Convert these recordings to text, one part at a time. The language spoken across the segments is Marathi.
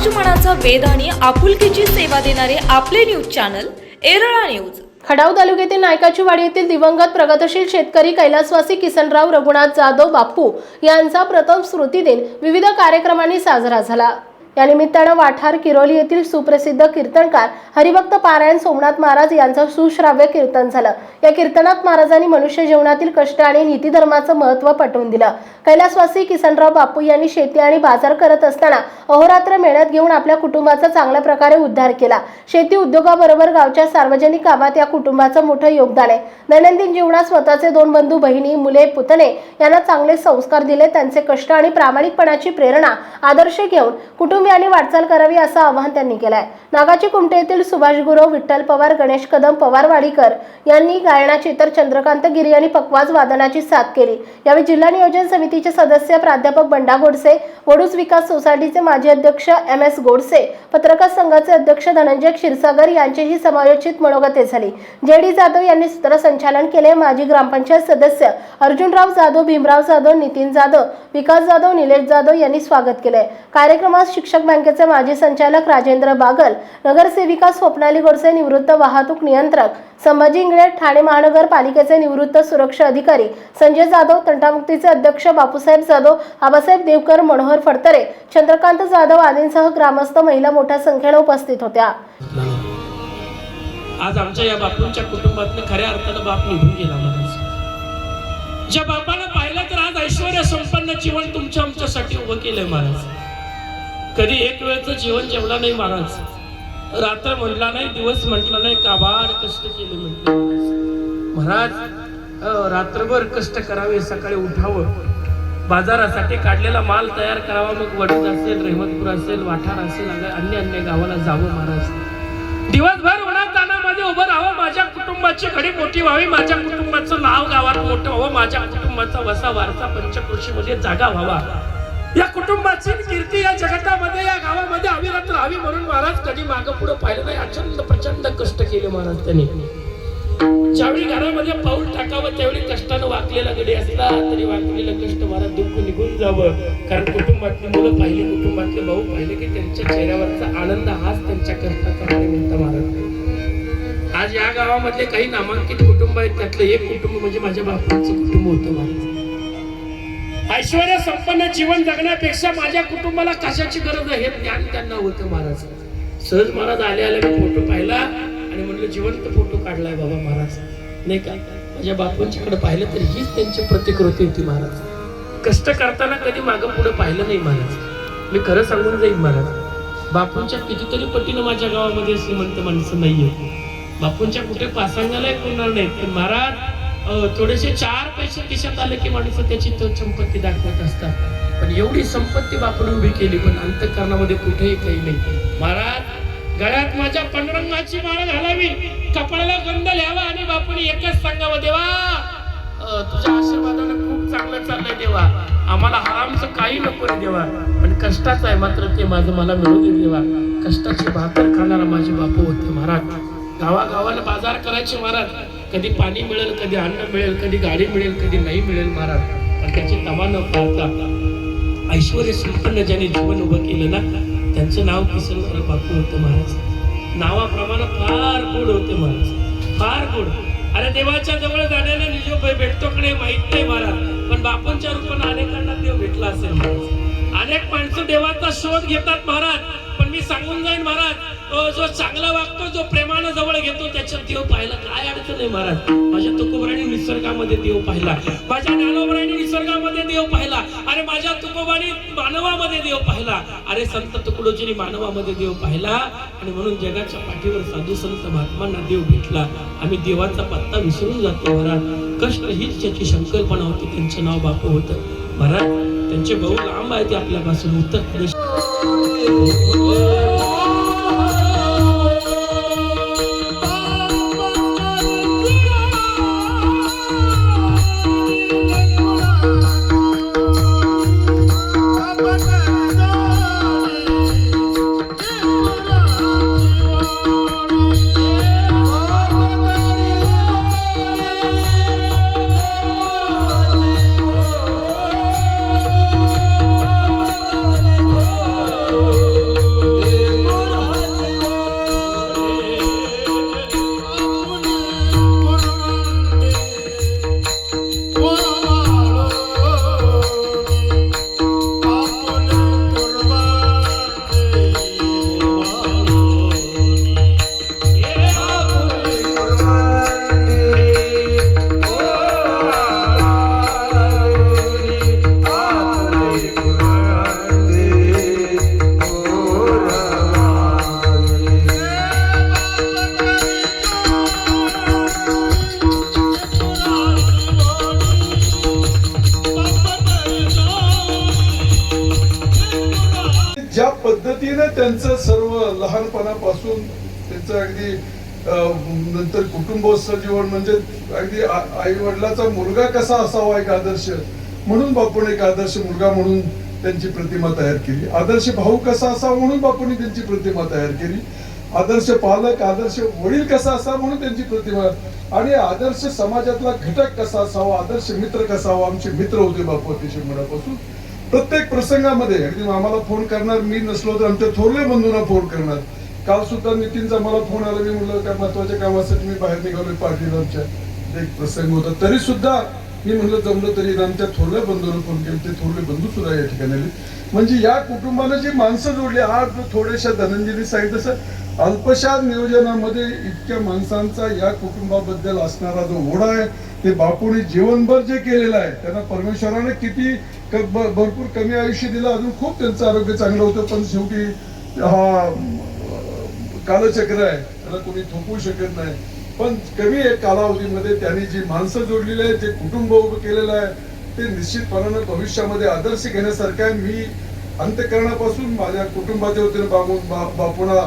समाज मनाचा आणि आपुलकीची सेवा देणारे आपले न्यूज चॅनल एरळा न्यूज. खडाव तालुक्यातील नायकाची वाडी येथील दिवंगत प्रगतशील शेतकरी कैलासवासी किसनराव रघुनाथ जाधव बाप्पू यांचा प्रथम स्मृती दिन विविध कार्यक्रमांनी साजरा झाला. या निमित्तानं वाठार किरोली येथील सुप्रसिद्ध कीर्तनकार हरिभक्त पारायण सोमनाथ महाराज यांचं सुश्राव्य कीर्तन झालं. या कीर्तनात महाराजांनी मनुष्य जीवनातील कष्ट आणि नीतिधर्माचं महत्त्व पटवून दिलं. कैलासवासी किसनराव बापू यांनी शेती आणि बाजार करत असताना अहोरात्र मेहनत घेऊन आपल्या कुटुंबाचा चांगल्या प्रकारे उद्धार केला. शेती उद्योगाबरोबर गावच्या सार्वजनिक कामात या कुटुंबाचं मोठं योगदान आहे. दैनंदिन जीवनात स्वतःचे दोन बंधू बहिणी मुले पुतणे यांना चांगले संस्कार दिले त्यांचे कष्ट आणि प्रामाणिकपणाची प्रेरणा आदर्श घेऊन कुटुंब कुटुंबियांनी वाटचाल करावी असं आवाहन त्यांनी केलंय. नागाची कुमटे येथील सुभाष गुरव विठ्ठल पवार गणेश कदम पवार वाडीकर यांनी गायनाची तर चंद्रकांत गिरी यांनी पकवाज वादनाची साथ केली. यावेळी जिल्हा नियोजन समितीचे सदस्य प्राध्यापक बंडा गोडसे वडूज विकास सोसायटीचे माजी अध्यक्ष एम एस गोडसे पत्रकार संघाचे अध्यक्ष धनंजय क्षीरसागर यांचीही समायोजित मनोगते झाली. जे डी जाधव यांनी सूत्रसंचालन केले. माजी ग्रामपंचायत सदस्य अर्जुनराव जाधव भीमराव जाधव नितीन जाधव विकास जाधव निलेश जाधव यांनी स्वागत केले कार्यक्रमात शिक्षक बँकेचे माजी संचालक राजेंद्र बागल नगरसेविका स्वप्नाली गोडसे निवृत्त वाहतूक नियंत्रक संभाजी इंगळे ठाणे महानगरपालिकेचे निवृत्त सुरक्षा अधिकारी संजय जाधव तंटामुक्तीचे अध्यक्ष बापूसाहेब जाधव आबासाहेब देवकर मनोहर फडतरे चंद्रकांत जाधव आदींसह ग्रामस्थ महिला मोठ्या संख्येने उपस्थित होत्या. आज आमच्या या बापूंच्या कुटुंबातनं खऱ्या अर्थानं बाप निघून गेला महाराज ज्या बापाला पाहिलं तर आज ऐश्वर संपन्न जीवन तुमच्या आमच्यासाठी उभं केलंय महाराज कधी एक वेळचं जीवन जेवला नाही महाराज रात्र म्हटला नाही दिवस म्हटला नाही काबाड कष्ट केले म्हटले. महाराज रात्रभर कष्ट करावे सकाळी उठावं. बाजारासाठी काढलेला माल तयार करावा मग वडूज असेल रेहमतपूर असेल वाठार असेल अन्य अन्य गावाला जावं महाराज. दिवसभर उन्हात तानामध्ये उभं राहावं माझ्या कुटुंबाची घडी मोठी व्हावी माझ्या कुटुंबाचं नाव गावात मोठं व्हावं माझ्या कुटुंबाचा वसा वारसा पंचकृषीमध्ये जागा व्हावा. या कुटुंबाची कीर्ती या जगतामध्ये या गावामध्ये अवी रात्र हवी म्हणून महाराज कधी मागं पुढे पाहिलं नाही. अचंद प्रचंड कष्ट केले महाराज त्यांनी. ज्यावेळी घरामध्ये पाऊल टाकावं त्यावेळी कष्टानं वाकलेला गडी असला तरी वाकलेलं कष्ट महाराज दुःख निघून जावं. कारण कुटुंबातली मुलं पाहिले कुटुंबातले भाऊ पाहिले की त्यांच्या चेहऱ्यावरचा आनंद हाच त्यांच्या कष्टाचा म्हणता महाराज. आज या गावामधले काही नामांकित कुटुंब आहेत. त्यातलं एक कुटुंब म्हणजे माझ्या बापाचं कुटुंब होतं महाराज. ऐश्वर्य संपन्न जीवन जगण्यापेक्षा माझ्या कुटुंबाला कशाची गरज आहे? हे ज्ञान त्यांना होतं महाराज. सहज महाराज आले आले मी फोटो पाहिला आणि म्हणलं जिवंत फोटो काढलाय बाबा महाराज. नाही का? माझ्या बापूंच्याकडे पाहिलं तर हीच त्यांची प्रतिकृती होती महाराज. कष्ट करताना कधी मागं पुढे पाहिलं नाही महाराज. मी खरं सांगून जाईल महाराज. बापूंच्या कितीतरी पटीनं माझ्या गावामध्ये श्रीमंत माणसं नाहीये. बापूंच्या कुठे पासांगाला कोणणार नाहीत. पण महाराज थोडेसे चार पैसे खिशात आले की माणसं त्याची तो संपत्ती दाखवत असतात. पण एवढी संपत्ती बापून उभी केली पण अंतकरणामध्ये कुठेही काही नाही. महाराज गळ्यात माझ्या पंडरंगाची माळ घालावी. कपाळाला गंध लिहावा आणि बापून एकच सांगावं देवा! तुझ्या आशीर्वादानं खूप चांगलं चाललंय देवा. आम्हाला हरामचं काही नको रे देवा. पण कष्टाचं आहे मात्र ते माझं मला मिळू दे देवा. कष्टाची भाकर खाणारा माझे बापू होते महाराज. गावागावाला बाजार करायचे महाराज. कधी पाणी मिळेल कधी अन्न मिळेल कधी गाडी मिळेल कधी नाही मिळेल महाराज. पण त्याची तमा न पाहता ऐश्वर संपन्न ज्याने जीवन उभं केलं ना त्यांचं नाव किसनवर बापू होतं महाराज. नावाप्रमाणे फार गोड होते महाराज. फार गोड. अरे देवाच्या जवळ जाण्याने निजोबाई भेटतो का नाही माहीत नाही महाराज. पण बापूंच्या रूपाने अनेकांना देव भेटला असेल महाराज. अनेक माणसं देवाचा शोध घेतात महाराज. पण मी सांगून जाईन महाराज जो चांगला वागतो जो प्रेमानं जवळ घेतो त्याच्यात देव पाहिला काय अडचण आहे महाराज? माझ्या तुकोबराने निसर्गामध्ये देव पाहिला. माझ्या ज्ञानोबराने निसर्गामध्ये देव पाहिला. अरे माझ्या तुकोबाने मानवामध्ये देव पाहिला. अरे संत तुकडोजीने मानवामध्ये देव पाहिला. आणि म्हणून जगाच्या पाठीवर साधू संत महात्मांना देव भेटला. आम्ही देवाचा पत्ता विसरून जातो महाराज. कष्ट हीच त्याची संकल्पना होती त्यांचं नाव बापू होतं. महाराज त्यांचे भाऊ लांब आहे ते आपल्यापासून उत्तर प्रदेश ज्या पद्धतीने त्यांचं सर्व लहानपणापासून त्यांचं अगदी नंतर कुटुंबस्थ जीवन म्हणजे अगदी आई वडिलाचा मुलगा कसा असावा एक आदर्श? म्हणून बापून एक आदर्श मुलगा म्हणून त्यांची प्रतिमा तयार केली. आदर्श भाऊ कसा असावा म्हणून बापूंनी त्यांची प्रतिमा तयार केली. आदर्श पालक आदर्श वडील कसा असावा म्हणून त्यांची प्रतिमा. आणि आदर्श समाजातला घटक कसा असावा आदर्श मित्र कसा हवा आमचे मित्र होते बापू अतिशय मनापासून. प्रत्येक प्रसंगामध्ये अगदी आम्हाला फोन करणार मी नसलो तर आमच्या थोरले बंधूंना फोन करणार. काल सुद्धा नितीनचा मला फोन आला मी म्हटलं का महत्त्वाच्या कामासाठी मी बाहेर निघालोय पाटील आमच्या? एक प्रसंग होता. तरी सुद्धा मी म्हणलं जमलं तरी आमच्या थोरल्या बंधूंना फोन केले. ते थोरले बंधू सुद्धा या ठिकाणी आले. म्हणजे या कुटुंबाला जी माणसं जोडली आज थोड्याशा धनंजली सांगितलं तसं अल्पशा नियोजनामध्ये इतक्या माणसांचा या कुटुंबाबद्दल असणारा जो ओढा आहे ते बापूने जीवनभर जे केलेलं आहे त्यांना परमेश्वराने किती भरपूर कमी आयुष्य दिलं. अजून खूप त्यांचं आरोग्य चांगलं होतं पण शेवटी हा कालचक्र आहे. त्याला कोणी थोपवू शकत नाही. पण कमी एक कालावधीमध्ये त्यांनी जी माणसं जोडलेली आहेत जे कुटुंब उभं केलेलं आहे ते निश्चितपणानं भविष्यामध्ये आदर्श घेण्यासारखं आहे. मी अंत्यकरणापासून माझ्या कुटुंबाच्या वतीने बाबू बापूना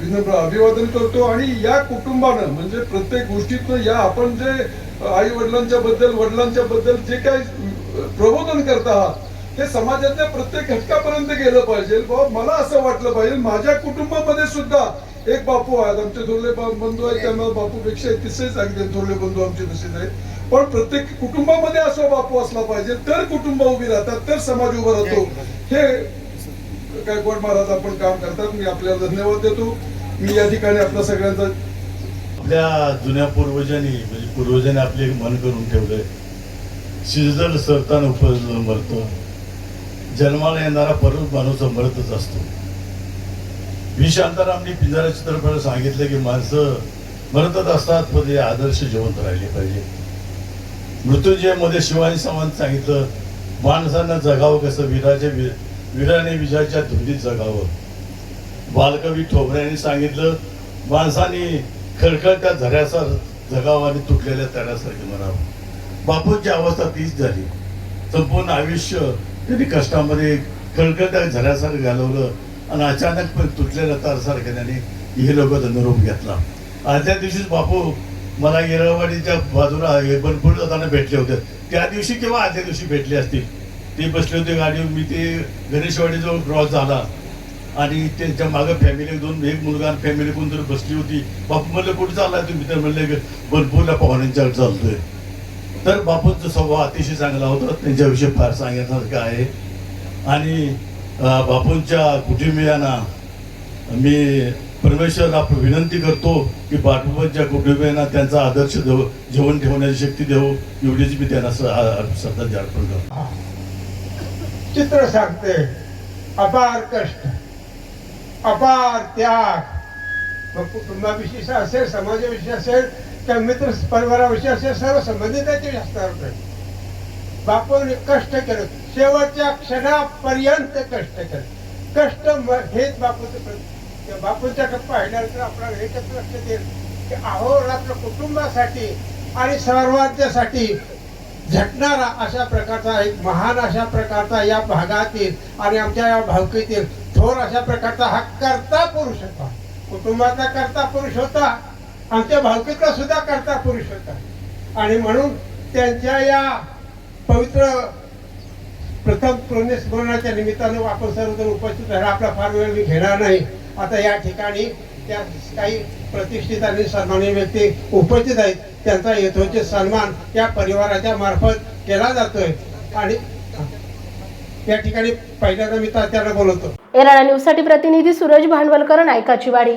विनम्र अभिवादन करतो. आणि या कुटुंबानं म्हणजे प्रत्येक गोष्टीतनं या आपण जे आई वडिलांच्या बद्दल वडिलांच्या बद्दल जे काही प्रबोधन करत आहात. हे समाजातल्या प्रत्येक घटकापर्यंत गेलं पाहिजे. बाबा मला असं वाटलं पाहिजे. माझ्या कुटुंबामध्ये सुद्धा एक बापू आहेत. आमचे थोरले बंधू आहेत. त्यांना बापूपेक्षा तिसरेच अगदी थोरले बंधू आमचे तसेच आहेत. पण प्रत्येक कुटुंबामध्ये असा बापू असला पाहिजे. तर कुटुंब उभी राहतात तर समाज उभा राहतो. हे गायकवाड महाराज आपण काम करतात. मी आपल्याला धन्यवाद देतो. मी या ठिकाणी आपल्या सगळ्यांचा आपल्या जुन्या पूर्वजांनी म्हणजे पूर्वजांनी आपले मन करून ठेवलंय. शिजल सरतान उपजलं जन्माला येणारा परत माणूस मरतच असतो. व्ही शांतारामनी पिंजारा चित्रपटात सांगितलं की माणसं मरतच असतात पण ते आदर्श जिवंत राहिले पाहिजे. मृत्युंजयमध्ये शिवाजी सावंत सांगितलं माणसांना जगावं कसं? वीराच्या वीराने विजयाच्या धुंदीत जगावं. बालकवी ठोबऱ्याने सांगितलं माणसाने खळखळत्या झऱ्यासार जगावं आणि तुटलेल्या तळ्यासारखे म्हणावं. बापूंची अवस्था तीच झाली. संपूर्ण आयुष्य त्यांनी कष्टामध्ये खळखळत्या झऱ्यासारखं घालवलं आणि अचानक पण तुटलेल्या तारसारख्या त्यांनी हे लोक अनुरूप घेतला. आदल्या दिवशीच बापू मला येरळवाडीच्या बाजूला हे बनपूर जाताना भेटले होते. त्या दिवशी किंवा आदल्या दिवशी भेटले असतील. ते बसले होते गाडी मी ते गणेशवाडीजवळ क्रॉस झाला. आणि त्यांच्या मागं फॅमिली दोन एक मुलगा आणि फॅमिली कोणतरी बसली होती. बापू म्हणलं कुठे चाललाय तुम्ही तर म्हणले बनपूरला पाहुण्यांच्याकडे चालतोय. तर बापूंचा स्वभाव अतिशय चांगला होता. त्यांच्याविषयी फार सांगण्यासारखं आहे. आणि बापूंच्या कुटुंबियांना मी परमेश्वरला विनंती करतो की बापूंच्या कुटुंबियांना त्यांचा आदर्श देव जेवण ठेवण्याची शक्ती देऊ एवढीच मी त्यांना श्रद्धा अर्पण करतो. चित्र सांगते. अपार कष्ट अपार त्याग. कुटुंबाविषयी असेल समाजाविषयी असेल त्या मित्र परिवाराविषयी असे सर्व संबंधिताचे असणार बापूने बापून कष्ट केलं शेवटच्या क्षणापर्यंत कष्ट केलं कष्ट हेच बापूचं प्र- टप्पा बापूंच्या तर आपल्याला एकच लक्ष देईल की अहोरात्र कुटुंबासाठी आणि सर्वांच्यासाठी झटणारा अशा प्रकारचा एक महान अशा प्रकारचा या भागातील आणि आमच्या या भावकीतील थोर अशा प्रकारचा हा करता पुरुष होता. कुटुंबाचा करता पुरुष होता. आमच्या भावकीचा सुद्धा करता पुरुष होता. आणि म्हणून त्यांच्या या पवित्र प्रथम पुण्यस्मरणाच्या निमित्तानं आपण सर्वजण उपस्थित राहिला आपला फार वेळ मी घेणार नाही. आता या ठिकाणी त्या काही प्रतिष्ठित आणि सन्माननीय व्यक्ती उपस्थित आहेत. त्यांचा यथोचित सन्मान या परिवाराच्या मार्फत केला जातोय. आणि या ठिकाणी पहिल्यांदा मी तात्याला बोलवतो. एराडा न्यूजसाठी प्रतिनिधी सूरज भांडवलकर नायकाची वाडी.